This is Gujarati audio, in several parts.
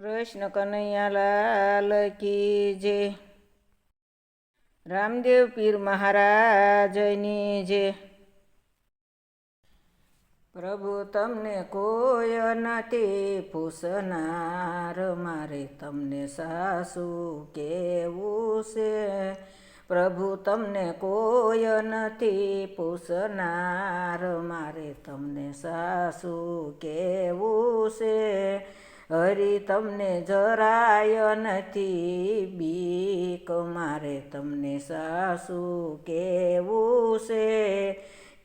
કૃષ્ણ કનૈયાલાલ કી જે. રામદેવ પીર મહારાજની જે. પ્રભુ તમને કોઈ નથી પૂછનાર, મારે તમને સાસુ કેવું છે? પ્રભુ તમને કોઈ નથી પૂછનાર, મારે તમને સાસુ કેવું છે? હરી તમને જરાય નથી બીક. મારે તમને સાસુ કેવું છે?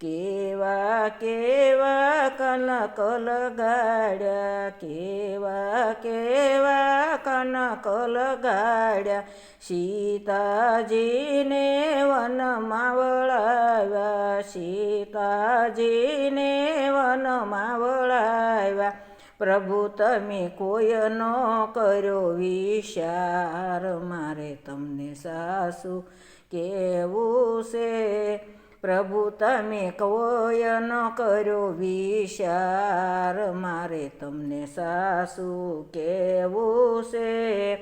કેવા કેવા કન કલ ગાડ્યા કેવા કેવા કન કલ ગાડ્યા સીતાજીને વનમાં વળાવ્યા. સીતાજીને વનમાં વળાવ્યા. પ્રભુ, તમે કોયનો કર્યો વિચાર. મારે તમને સાસુ કેવું છે? પ્રભુ, તમે કોયનો કર્યો વિચાર. મારે તમને સાસુ કેવું છે?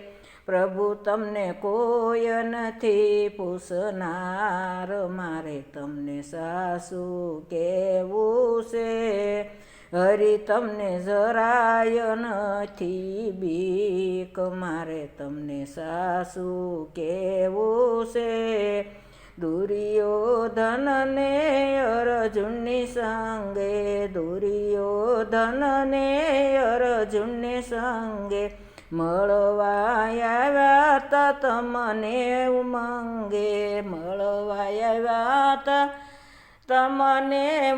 પ્રભુ, તમને કોઈ નથી પૂછનાર. મારે તમને સાસુ કેવું છે? હરી તમને જરાય નથી બીક, મારે તમને સાસુ કેવું છે? દુર્યોધનને અર્જુનની સંગે, દુર્યોધનને અર્જુનની સંગે મળવા આવ્યા તા, તમને ઉમંગે મળવા આવ્યા તા તમને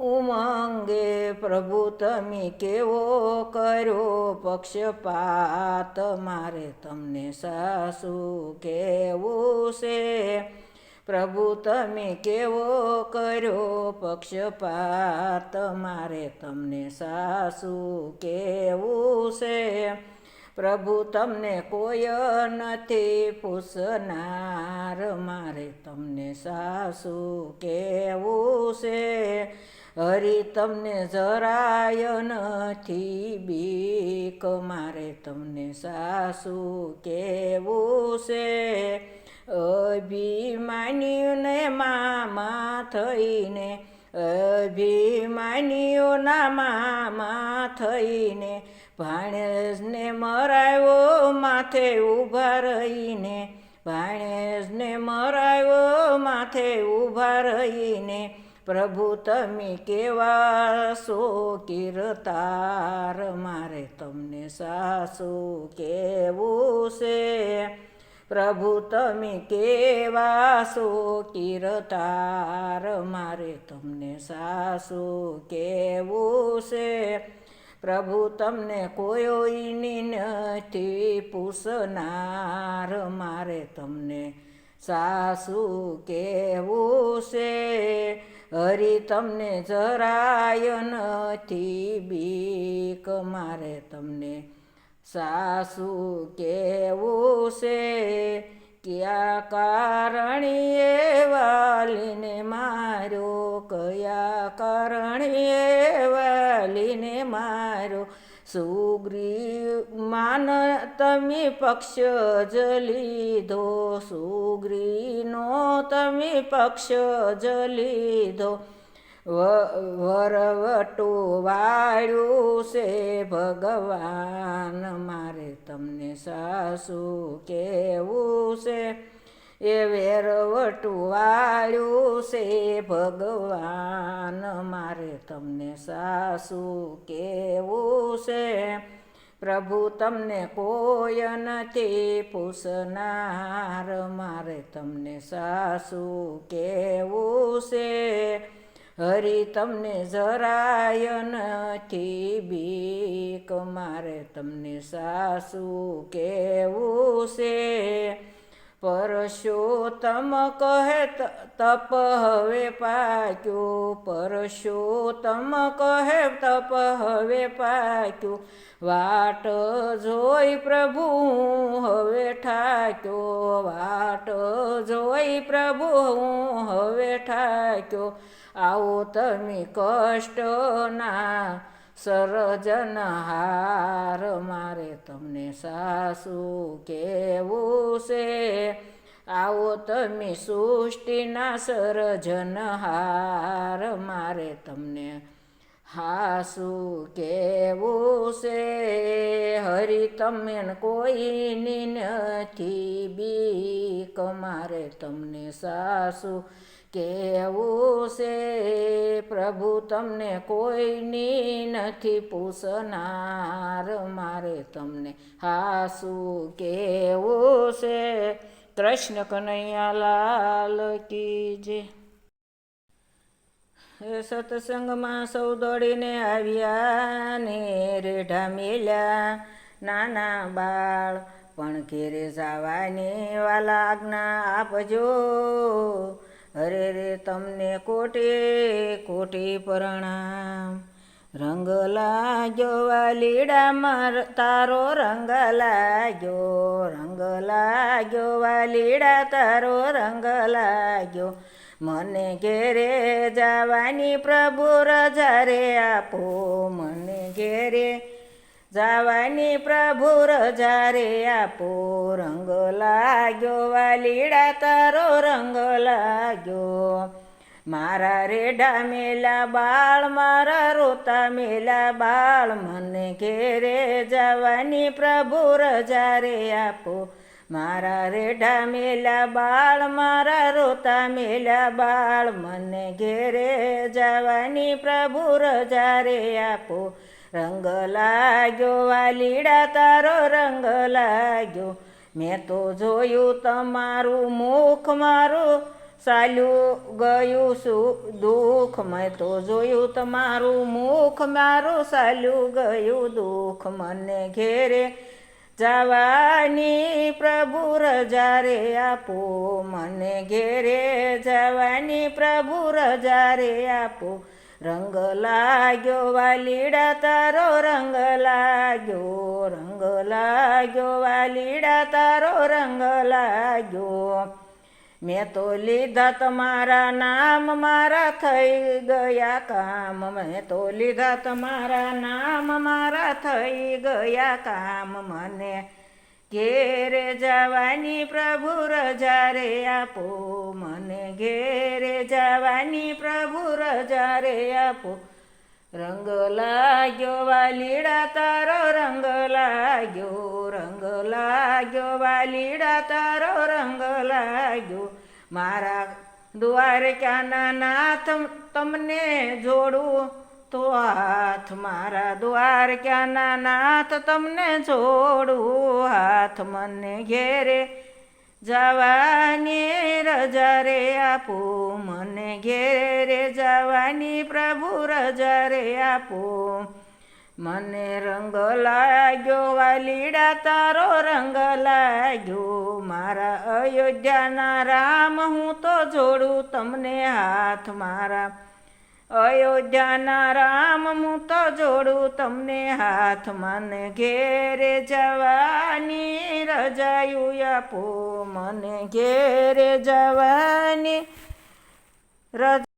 ઉમંગે, પ્રભુ તમે કેવો કર્યો પક્ષપાત? મારે તમને સાસુ કેવું છે? પ્રભુ તમે કેવો કર્યો પક્ષપાત? મારે તમને સાસુ કેવું છે? પ્રભુ તમને કોઈ નથી પૂછનાર, મારે તમને સાસુ કેવું છે? હરી, તમને જરાય નથી બીક, મારે તમને સાસુ કેવું છે? અભિમાન્યુને મામા થઈને અભિમાનીઓના મામા થઈને ભાણેજને મરાયો માથે ઊભા રહીને, ભાણેજને મરાયો માથે ઊભા રહીને, પ્રભુ તમે કેવા સો કીર્તાર, મારે તમને સાસુ કેવું છે? પ્રભુ તમે કેવા સો કીર્તાર, મારે તમને સાસુ કેવું છે? પ્રભુ તમને કોઈની નથી પૂછનાર, મારે તમને સાસુ કેવું છે? હરી, તમને જરાય નથી બીક, મારે તમને સાસુ કેવું છે? કયા કારણીએ વાલીને માર્યો, કયા કારણીએ વાલીને માર્યો? સુગ્રી માન તમે પક્ષ જ લીધો. સુગ્રીનો તમે પક્ષ જ લીધો. વરવટો વાળ્યું છે ભગવાન. મારે તમને સાસુ કેવું છે? એ વેરવટું વાળ્યું છે ભગવાન. મારે તમને સાસુ કેવું છે? પ્રભુ તમને કોઈ નથી પૂછનાર, મારે તમને સાસુ કેવું છે? હરી તમને જરાય નથી બીક, મારે તમને સાસુ કેવું છે? પરશોત્તમ કહે તપ હવે પાક્યો. પરશોત્તમ કહે તપ હવે પાક્યો. વાટ જોઈ પ્રભુ હવે ઠાક્યો. વાટ જોઈ પ્રભુ હવે ઠાક્યો. આવો તમે કષ્ટના સરજનહાર, મારે તમને સાસુ કેવું છે? આવો તમે સૃષ્ટિના સર્જનહાર, મારે તમને હાસુ કેવું છે? હરી તમે કોઈની નથી બીક, મારે તમને સાસુ કેવું છે પ્રભુ, તમને કોઈની નથી પૂછનાર. મારે તમને હાસુ કેવું છે કૃષ્ણ કનૈયા લાલ કી જય. સત્સંગમાં સૌ દોડીને આવ્યા ને રેઢા મેલ્યા. નાના બાળ પણ ઘેરે જવાની વાલા આજ્ઞા આપજો. અરે રે તમને કોટે કોટી પ્રણામ. રંગ લાગ્યો વાલીડામાં તારો રંગ લાગ્યો. રંગ લાગ્યો વાલીડા, તારો રંગ લાગ્યો. મને ઘેરે જવાની પ્રભુ રજા રે આપો. મને ઘેરે જવાની પ્રભુ રજા રે આપો. રંગ લાગ્યો વાલીડા, તારો રંગ લાગ્યો. મારા રેડા મેલા બાળ, મારા રોતા મેલા બાળ. મને ઘેરે જવાની પ્રભુ રજા રે આપો. મારા રેઢા મેલા બાળ, મારા રોતા મેલા બાળ. મને ઘેરે જવાની પ્રભુ રજા રે આપો. રંગ લાગ્યો, વાલીડા તારો રંગ લાગ્યો. મેં તો જોયું તમારું મુખ મારું ચાલ્યું ગયું શું દુઃખ. મેં તો જોયું તમારું મુખ મારું ચાલ્યું ગયું દુઃખ. મને ઘેરે જવાની પ્રભુ રજા રે આપો. મને ઘેરે જવાની પ્રભુ રજા આપો. રંગ લાગ્યો વાલીડા, તારો રંગ લાગ્યો. રંગ લાગ્યો વાલીડા, તારો રંગ લાગ્યો. મેં તો લીધા તમારા નામ, મારા થઈ ગયા કામ. મેં તો લીધા તમારા નામ, મારા થઈ ગયા કામ. મને ઘેરે જવાની પ્રભુ રજા રે આપો. મને ઘેરે જવાની પ્રભુ રજા રે આપો. રંગ લાગ્યો વાલીડા, તારો રંગ લાગ્યો. રંગ લાગ્યો વાલીડા, તારો રંગ લાગ્યો. મારા દ્વારકાના નાથ તમને જોડું તો હાથ મારા દ્વાર ક્યાંના નાથ તમને જોડું હાથ મને ઘેરે. જવાની રજા રે આપો મને ઘેરે. જવાની પ્રભુ રજા રે આપો મને રંગ લાગ્યો, વાલીડા તારો રંગ લાગ્યો. મારા અયોધ્યાના રામ હું તો જોડું તમને હાથ મારા અયોધ્યાના રામ હું તો જોડું તમને હાથ મને ઘેરે જવાની રજાયું આપો. મને ઘેરે જવાની રજા